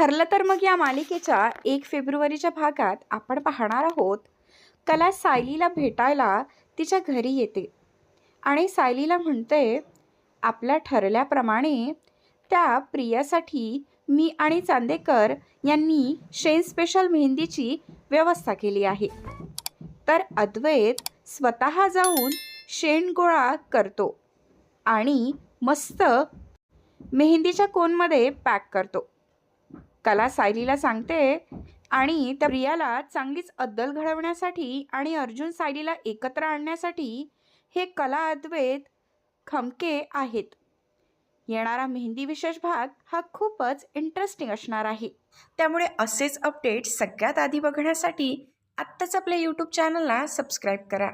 ठरलं तर मग या मालिकेच्या एक फेब्रुवारीच्या भागात आपण पाहणार आहोत. कला सायलीला भेटायला तिच्या घरी येते. आणि सायलीला म्हणते आपल्या ठरल्याप्रमाणे त्या प्रियासाठी मी आणि चांदेकर यांनी शेन स्पेशल मेहंदीची व्यवस्था केली आहे. तर अद्वैत स्वतः जाऊन शेण गोळा करतो आणि मस्त मेहंदीच्या कोनमध्ये पॅक करतो. कला सायलीला सांगते आणि त्या प्रियाला चांगलीच अद्दल घडवण्यासाठी आणि अर्जुन सायलीला एकत्र आणण्यासाठी हे कला अद्वैत खमके आहेत. येणारा मेहंदी विशेष भाग हा खूपच इंटरेस्टिंग असणार आहे. त्यामुळे असेच अपडेट सगळ्यात आधी बघण्यासाठी आत्ताच आपल्या यूट्यूब चॅनलला सबस्क्राईब करा.